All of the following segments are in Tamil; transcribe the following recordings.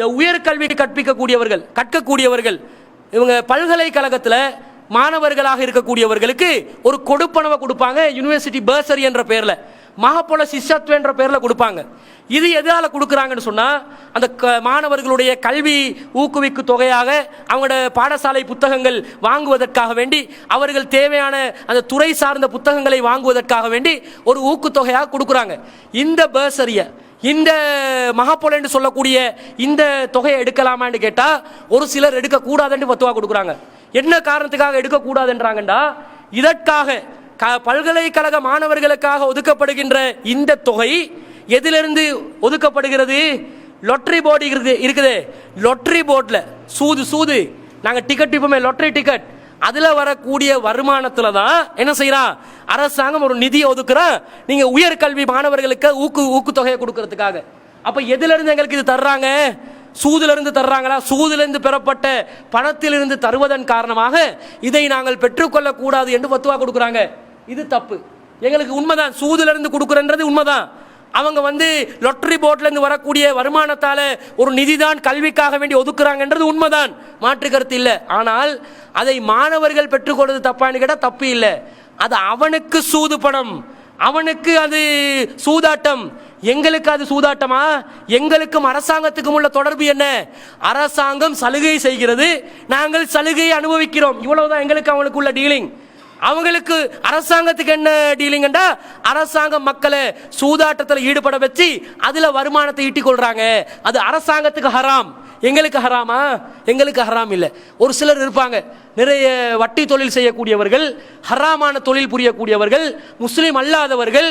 இந்த உயர்கல்வி கற்பிக்கக்கூடியவர்கள் கற்கக்கூடியவர்கள் இவங்க பல்கலைக்கழகத்தில் மாணவர்களாக இருக்கக்கூடியவர்களுக்கு ஒரு கொடுப்பனவை கொடுப்பாங்க. யூனிவர்சிட்டி பர்சரி என்ற பேரில் மகப்போல சிஷ்யத்வ என்ற பேரில் கொடுப்பாங்க. இது எதால கொடுக்குறாங்கன்னு சொன்னால் அந்த க- மாணவர்களுடைய கல்வி ஊக்குவிக்கு தொகையாக அவங்களோட பாடசாலை புத்தகங்கள் வாங்குவதற்காக வேண்டி அவர்கள் தேவையான அந்த துறை சார்ந்த புத்தகங்களை வாங்குவதற்காக வேண்டி ஒரு ஊக்குத்தொகையாக கொடுக்குறாங்க. இந்த பர்சரியை இந்த மகாபோல என்று சொல்லக்கூடிய இந்த தொகையை எடுக்கலாமான்னு கேட்டால் ஒரு சிலர் எடுக்கக்கூடாதுன்னு பத்துவா கொடுக்குறாங்க. என்ன காரணத்துக்காக எடுக்கக்கூடாதுன்றாங்கண்டா இதற்காக க பல்கலைக்கழக மாணவர்களுக்காக ஒதுக்கப்படுகின்ற இந்த தொகை எதிலிருந்து ஒதுக்கப்படுகிறது? லொட்டரி போர்டு இருக்குது. இருக்குது லொட்ரி போர்டில் சூது சூது. நாங்கள் டிக்கெட் இப்போமே லொட்டரி டிக்கெட் அதில் வரக்கூடிய வருமானத்தில் தான் என்ன செய்கிறான் அரசாங்கம் ஒரு நிதியை ஒதுக்குறான் நீங்கள் உயர்கல்வி மாணவர்களுக்கு ஊக்கு ஊக்குத்தொகையை கொடுக்கறதுக்காக. அப்போ எதிலிருந்து எங்களுக்கு இது தர்றாங்க? சூதிலிருந்து தர்றாங்களா? சூதிலிருந்து பெறப்பட்ட பணத்திலிருந்து தருவதன் காரணமாக இதை நாங்கள் பெற்றுக்கொள்ளக்கூடாது என்று பத்துவா கொடுக்குறாங்க. இது தப்பு. எங்களுக்கு உண்மைதான். சூதிலிருந்து கொடுக்குறன்றது உண்மைதான். அவங்க வந்து லொட்டரி போர்ட்லேருந்து வரக்கூடிய வருமானத்தால் ஒரு நிதிதான் கல்விக்காக வேண்டி ஒதுக்குறாங்கன்றது உண்மைதான். மாற்று கருத்து இல்லை. ஆனால் அதை மாணவர்கள் பெற்றுக்கொள்வது தப்பான்னு கேட்டால் தப்பு இல்லை. அது அவனுக்கு சூது பணம். அவனுக்கு அது சூதாட்டம். எங்களுக்கு அது சூதாட்டமா? எங்களுக்கும் அரசாங்கத்துக்கும் உள்ள தொடர்பு என்ன? அரசாங்கம் சலுகை செய்கிறது. நாங்கள் சலுகையை அனுபவிக்கிறோம். இவ்வளவுதான் எங்களுக்கு அவனுக்கு உள்ள டீலிங் அவங்களுக்கு அரசாங்கத்துக்கு என்ன டீலிங்கண்டா அரசாங்கம் மக்களை சூதாட்டத்தில் ஈடுபட வச்சு அதில் வருமானத்தை ஈட்டிக் கொள்றாங்க அது அரசாங்கத்துக்கு ஹராம். எங்களுக்கு ஹராமா? எங்களுக்கு ஹராம் இல்லை. ஒரு சிலர் இருப்பாங்க. நிறைய வட்டி தொழில் செய்யக்கூடியவர்கள் ஹராமான தொழில் புரியக்கூடியவர்கள் முஸ்லீம் அல்லாதவர்கள்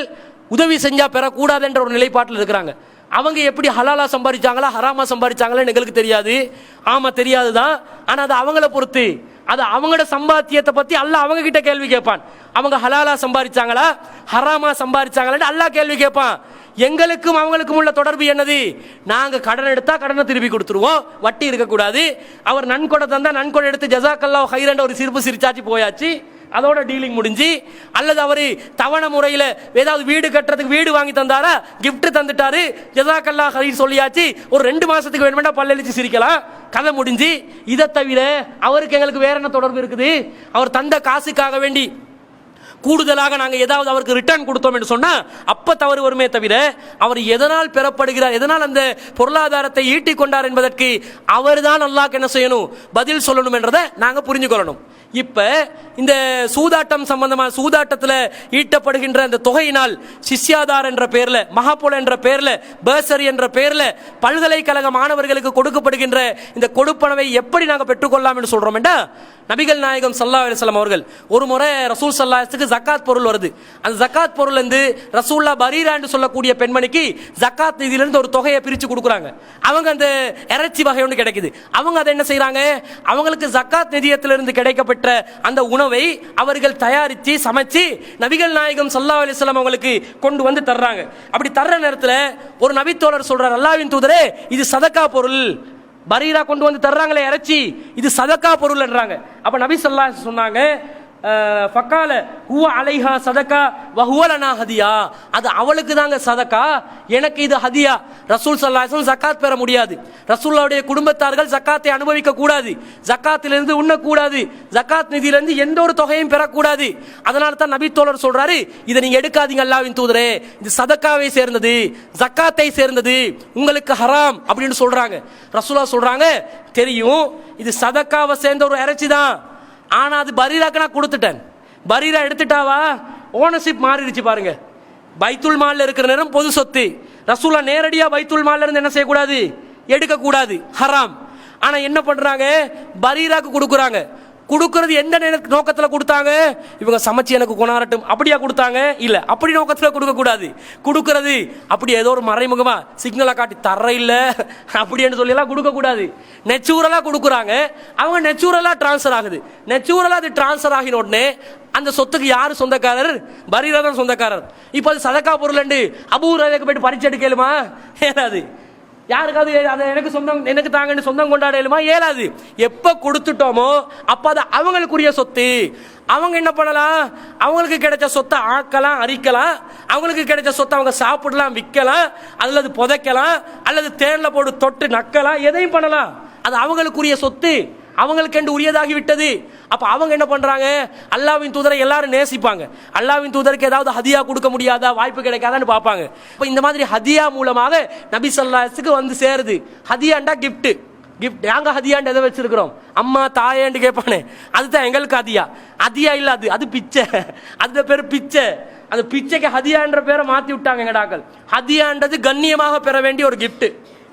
உதவி செஞ்சா பெறக்கூடாதுன்ற ஒரு நிலைப்பாட்டில் இருக்கிறாங்க. அவங்க எப்படி ஹலாலா சம்பாதிச்சாங்களா ஹராமா சம்பாதிச்சாங்களான்னு எங்களுக்கு தெரியாது. ஆமாம் தெரியாது தான் ஆனால் அது அவங்கள பொறுத்து. அது அவங்களோட சம்பாத்தியத்தை பத்தி அல்லாஹ் அவங்க கிட்ட கேள்வி கேட்பான். அவங்க ஹலாலா சம்பாதிச்சாங்களா ஹராமா சம்பாதிச்சாங்களான்னு அல்லாஹ் கேள்வி கேட்பான். எங்களுக்கும் அவங்களுக்கும் உள்ள தொடர்பு என்னது? நாங்க கடன் எடுத்தா கடனை திருப்பி கொடுத்துருவோம். வட்டி இருக்கக்கூடாது. அவர் நன்கொடை தந்தா நன்கொடை எடுத்து ஜசாக்கல்லா ஹைரண்ட ஒரு சிரிப்பு சிரிச்சாச்சு போயாச்சு. அதோட டீலிங் முடிஞ்சு அல்லது அவர் தவணை முறையில் ஏதாவது வீடு கட்டுறதுக்கு வீடு வாங்கி தந்தாரா கிஃப்ட் தந்துட்டாரு ஜதாக்கல்லா ஹரீர் சொல்லியாச்சு ஒரு ரெண்டு மாசத்துக்கு வேணுமெண்டா பல்லளிச்சு சிரிக்கலாம். கதை முடிஞ்சு இதை தவிர அவருக்கு எங்களுக்கு வேற என்ன தொடர்பு இருக்குது? அவர் தந்த காசுக்காக வேண்டி கூடுதலாக நாங்கள் ஏதாவது அவருக்கு ரிட்டர்ன் கொடுத்தோம் என்று சொன்னால் அப்போ தவறு வருமே தவிர அவர் எதனால் பெறப்படுகிறார் எதனால் அந்த பொருளாதாரத்தை ஈட்டிக் கொண்டார் என்பதற்கு அவர் தான் அல்லாஹ்க்கு என்ன செய்யணும்? பதில் சொல்லணும் என்றதை நாங்கள் புரிஞ்சுக்கொள்ளணும். இப்போ இந்த சூதாட்டம் சம்பந்தமாக சூதாட்டத்தில் ஈட்டப்படுகின்ற அந்த தொகையினால் சிஷ்யாதார் என்ற பேரில் மகாபொல என்ற பேரில் பர்சரி என்ற பேரில் பல்கலைக்கழக மாணவர்களுக்கு கொடுக்கப்படுகின்ற இந்த கொடுப்பனவை எப்படி நாங்கள் பெற்றுக்கொள்ளலாம் என்று சொல்கிறோம் நபிகள் நாயகம் சல்லா அலிஸ்லாம் அவர்கள் ஒரு முறை ரசூல் சல்லாஹத்துக்கு ஜக்காத் பொருள் வருது. அந்த ஜக்காத் பொருள் வந்து ரசூல்லா பரீரா என்று சொல்லக்கூடிய பெண்மணிக்கு ஜக்காத் நிதியிலிருந்து ஒரு தொகையை பிரித்து கொடுக்குறாங்க. அவங்க அந்த இறைச்சி வகை ஒன்று கிடைக்குது. அவங்க அதை என்ன செய்கிறாங்க அவங்களுக்கு ஜக்காத் நிதியத்திலிருந்து பெற்ற அந்த உணவை அவர்கள் தயாரித்து சமைச்சு நபிகள் நாயகம் சல்லா அலிஸ்லாம் அவங்களுக்கு கொண்டு வந்து தர்றாங்க. அப்படி தர்ற நேரத்தில் ஒரு நபித்தோழர் சொல்றார் அல்லாவின் தூதரே இது சதக்கா பொருள். பரீரா கொண்டு வந்து தர்றாங்களே இறைச்சி இது சதக்கா பொருள்ன்றாங்க. அப்ப நபி சொல்லா சொன்னாங்க ஃபக்கால ஹுவ அலைஹா சதக்கா வஹுவலனா ஹதியா. அது அவளுக்கு தாங்க சதக்கா எனக்கு இது ஹதியா. ரசூல் சல்லாஹம் ஜக்காத் பெற முடியாது. ரசூல்லாவுடைய குடும்பத்தார்கள் ஜக்காத்தை அனுபவிக்க கூடாது. ஜக்காத்திலிருந்து உண்ணக்கூடாது. ஜக்காத் நிதியிலிருந்து எந்த ஒரு தொகையும் பெறக்கூடாது. அதனால தான் நபி தோழர் சொல்றாரு இதை நீங்க எடுக்காதீங்க அல்லாவின் தூதரே. இது சதக்காவை சேர்ந்தது ஜக்காத்தை சேர்ந்தது. உங்களுக்கு ஹராம். அப்படின்னு சொல்றாங்க. ரசூலா சொல்றாங்க தெரியும் இது சதக்காவை சேர்ந்த ஒரு இறைச்சி தான். ஆனால் அது பரீராக்கு நான் கொடுத்துட்டேன். பரீரா எடுத்துட்டாவா? ஓனர்ஷிப் மாறிடுச்சு பாருங்க. பைத்துல் மாலில் இருக்கிற நேரம் பொது சொத்து. ரசூலா நேரடியாக பைத்துல் மால்ல இருந்து என்ன செய்யக்கூடாது? எடுக்கக்கூடாது. ஹராம். ஆனால் என்ன பண்ணுறாங்க பரீராக்கு கொடுக்குறாங்க. கொடுக்கறது எந்த நோக்கத்தில் கொடுத்தாங்க? இவங்க சமைச்சு எனக்கு கொண்டாடட்டும் அப்படியா கொடுத்தாங்க? இல்லை. அப்படி நோக்கத்தில் கொடுக்கக்கூடாது. கொடுக்கறது அப்படி ஏதோ ஒரு மறைமுகமாக சிக்னலை காட்டி தர இல்லை அப்படின்னு சொல்லியெல்லாம் கொடுக்கக்கூடாது. கொடுக்க கொடுக்குறாங்க. அவங்க நெச்சுரலாக டிரான்ஸ்ஃபர் ஆகுது. நெச்சுரலாக அது டிரான்ஸ்ஃபர் ஆகின உடனே அந்த சொத்துக்கு யார் சொந்தக்காரர்? பரீரா சொந்தக்காரர். இப்போ அது சதக்கா பொருள் அபூர்வக்கு போயிட்டு பறிச்சு எடுக்கலுமா ஏறாது யாருக்காவது அதை எனக்கு சொந்தம் எனக்கு தாங்கன்னு சொந்தம் கொண்டாட இயலுமா இயலாது கொடுத்துட்டோமோ அப்போ அது அவங்களுக்குரிய சொத்து. அவங்க என்ன பண்ணலாம்? அவங்களுக்கு கிடைச்ச சொத்தை ஆக்கலாம் அரிக்கலாம். அவங்களுக்கு கிடைச்ச சொத்தை அவங்க சாப்பிடலாம் விற்கலாம் அல்லது புதைக்கலாம் அல்லது தேனில் போட்டு தொட்டு நக்கலாம். எதையும் பண்ணலாம். அது அவங்களுக்குரிய சொத்து. அவங்களுக்கென்று உரியதாகி விட்டது அப்போ அவங்க என்ன பண்ணுறாங்க அல்லாவின் தூதரை எல்லாரும் நேசிப்பாங்க. அல்லாவின் தூதருக்கு ஏதாவது ஹதியா கொடுக்க முடியாதா? வாய்ப்பு கிடைக்காதான்னு பார்ப்பாங்க. இப்போ இந்த மாதிரி ஹதியா மூலமாக நபி சொல்லாஸுக்கு வந்து சேருது. ஹதியாண்டா கிஃப்ட்டு கிஃப்ட் நாங்கள் ஹதியாண்டு எதை வச்சிருக்கிறோம்? அம்மா தாயாண்டு கேட்பானே. அதுதான் எங்களுக்கு ஹதியா. ஹதியா இல்லை அது. அது பிச்சை. அந்த பேர் பிச்சை. அந்த பிச்சைக்கு ஹதியான்ற பேரை மாற்றி விட்டாங்க எங்கடாக்கள். ஹதியான்றது கண்ணியமாக பெற வேண்டிய ஒரு கிஃப்ட்டு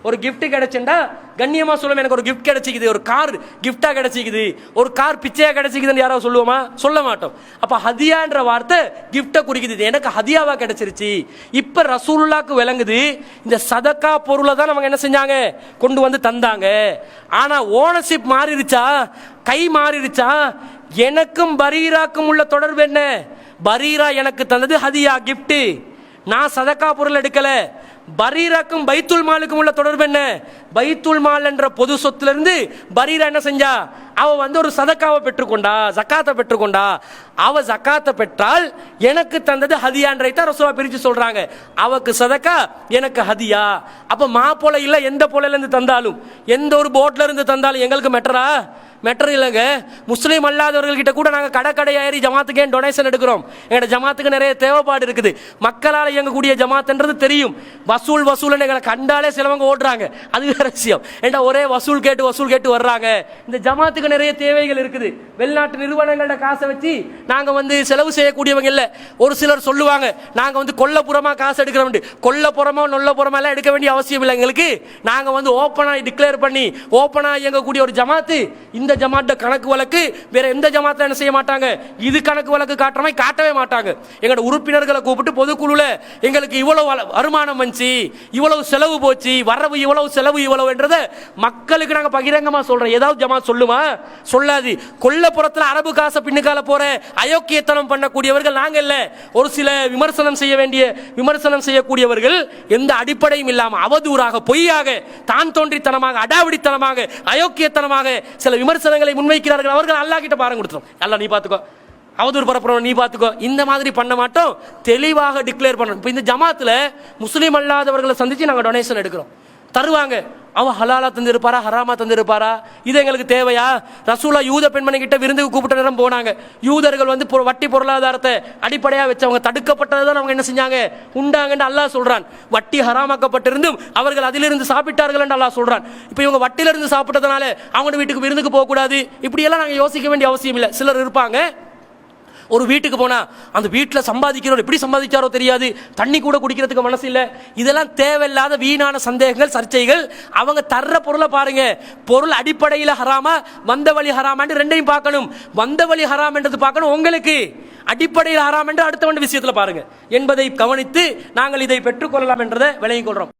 ஒரு கிஃப்ட் கிடைச்சுண்டா கண்ணியமா சொல்லுவோம் எனக்கு ஒரு கிஃப்ட் கிடைச்சிக்குது ஒரு கார் gift-ஆ கிடைச்சிக்குது ஒரு கார் பிச்சையா கிடைச்சிக்குதுன்னு யாராவது சொல்லுவோமா? சொல்ல மாட்டோம். அப்ப ஹதியான்ற வார்த்தை கிஃப்டை குறிக்குது. எனக்கு ஹதியாவா கிடைச்சிருச்சு. இப்ப ரசூலுல்லாக்கு விளங்குது இந்த சதக்கா பொருளை தான் அவங்க என்ன செஞ்சாங்க? கொண்டு வந்து தந்தாங்க. ஆனா ஓனர்ஷிப் மாறிடுச்சா? கை மாறிடுச்சா? எனக்கும் பரீராக்கும் உள்ள தொடர்பு என்ன? பரீரா எனக்கு தந்தது ஹதியா கிஃப்ட் நான் சதக்கா பொருள் எடுக்கலை. பரீராக்கும் பைத்துல் மாலுக்கும் உள்ள தொடர்பு என்ன? பைத்துல் மால் என்ற பொது சொத்திலிருந்து பரீரா என்ன செஞ்சா? அவ வந்து ஒரு சதக்காவை பெற்றுக்கொண்டா ஜக்காத்தை பெற்றுக்கொண்டா. அவ ஜக்காத்தை பெற்றால் எனக்கு தந்தது ஹதியான்றை தான் ரசூலா பிரிச்சு சொல்றாங்க. அவக்கு சதக்கா எனக்கு ஹதியா. அப்ப மா போல இல்ல எந்த போல இருந்து தந்தாலும்? எந்த ஒரு போட்ல இருந்து தந்தாலும் எங்களுக்கு மெட்டரா மெட்டர் இல்லைங்க. முஸ்லீம் அல்லாதவர்கள் கிட்ட கூட நாங்கள் கடை கடை ஏறி ஜமாத்துக்கு ஏன் டொனேஷன் எடுக்கிறோம்? எங்களோட ஜமாத்துக்கு நிறைய தேவைப்பாடு இருக்குது. மக்களால் இயங்கக்கூடிய ஜமாத்துன்றது தெரியும். வசூல் வசூல்னு எங்களை கண்டாலே சிலவங்க ஓடுறாங்க. அது வேற விஷயம். ஏன்டா ஒரே வசூல் கேட்டு வசூல் கேட்டு வர்றாங்க. இந்த ஜமாத்துக்கு நிறைய தேவைகள் இருக்குது. வெளிநாட்டு நிறுவனங்களோட காசை வச்சு நாங்கள் வந்து செலவு செய்யக்கூடியவங்க இல்லை. ஒரு சிலர் சொல்லுவாங்க நாங்கள் வந்து கொல்லப்புறமாக காசு எடுக்கிறோம். கொல்லப்புறமோ நொல்லப்புறமா எல்லாம் எடுக்க வேண்டிய அவசியம் இல்லை எங்களுக்கு. நாங்கள் வந்து ஓப்பனாக டிக்ளேர் பண்ணி ஓப்பனாக இயங்கக்கூடிய ஒரு ஜமாத்து இந்த ஜமாட்ட கணக்கு வழக்கு வேற எந்த ஜமாத்தில் என்ன செய்ய மாட்டாங்க? இது கணக்கு வழக்கு காட்டுறமே காட்டவே மாட்டாங்க. எங்களோட உறுப்பினர்களை கூப்பிட்டு பொதுக்குழுல எங்களுக்கு இவ்வளவு வள- வருமானம் வந்துச்சு இவ்வளவு செலவு போச்சு வரவு இவ்வளவு செலவு இவ்வளவு என்றதை மக்களுக்கு நாங்கள் பகிரங்கமாக சொல்கிறோம் ஏதாவது ஜமாத் சொல்லுமா? சொல்லாது. கொல்லப்புறத்தில் அரபு காசை பின்னுக்கால போற அயோக்கியத்தனம் பண்ணக்கூடியவர்கள் நாங்கள் இல்லை. ஒரு சில விமர்சனம் செய்ய வேண்டிய விமர்சனம் செய்யக்கூடியவர்கள் எந்த அடிப்படையும் இல்லாமல் அவதூறாக பொய்யாக தான் தோன்றித்தனமாக அடாவடித்தனமாக அயோக்கியத்தனமாக சில விமர்சனம் விமர்சனங்களை முன்வைக்கிறார்கள். அவர்கள் அல்லா கிட்ட பாரம் கொடுத்துரும். எல்லாம் நீ பார்த்துக்கோ அவதூறு பரப்புறோம் நீ பாத்துக்கோ. இந்த மாதிரி பண்ண மாட்டோம். தெளிவாக டிக்ளேர் பண்ணணும். இப்போ இந்த ஜமாத்தில் முஸ்லீம் அல்லாதவர்களை சந்திச்சு நாங்க டொனேஷன் எடுக்கிறோம். தருவாங்க. அவன் ஹலாலா தந்திருப்பாரா ஹராமா தந்திருப்பாரா? இது எங்களுக்கு தேவையா? ரசூலா யூத பெண்மணி கிட்ட விருந்துக்கு கூப்பிட்ட நேரம் போனாங்க. யூதர்கள் வந்து வட்டி பொருளாதாரத்தை அடிப்படையாக வச்சவங்க தடுக்கப்பட்டதை தான் அவங்க என்ன செஞ்சாங்க? உண்டாங்கன்னு அல்லாஹ் சொல்றான். வட்டி ஹராமாக்கப்பட்டிருந்தும் அவர்கள் அதிலிருந்து சாப்பிட்டார்கள் என்று அல்லாஹ் சொல்றான். இப்போ இவங்க வட்டிலிருந்து சாப்பிட்டதுனால அவங்க வீட்டுக்கு விருந்துக்கு போகக்கூடாது. இப்படியெல்லாம் நாங்கள் யோசிக்க வேண்டிய அவசியம் இல்லை. சிலர் இருப்பாங்க. ஒரு வீட்டுக்கு போனால் அந்த வீட்டில் சம்பாதிக்கிறவர் எப்படி சம்பாதிச்சாரோ தெரியாது. தண்ணி கூட குடிக்கிறதுக்கு மனசு இல்லை. இதெல்லாம் தேவையில்லாத வீணான சந்தேகங்கள் சர்ச்சைகள். அவங்க தர்ற பொருளை பாருங்க. பொருள் அடிப்படையில் ஹராமா வந்த வழி ஹராமான்னு ரெண்டையும் பார்க்கணும். வந்த வழி ஹராம் என்றது பார்க்கணும் உங்களுக்கு. அடிப்படையில் ஹராம் என்று அடுத்த விஷயத்தில் பாருங்க. என்பதை கவனித்து நாங்கள் இதை பெற்றுக்கொள்ளலாம் என்றதை விளங்கிக் கொள்றோம்.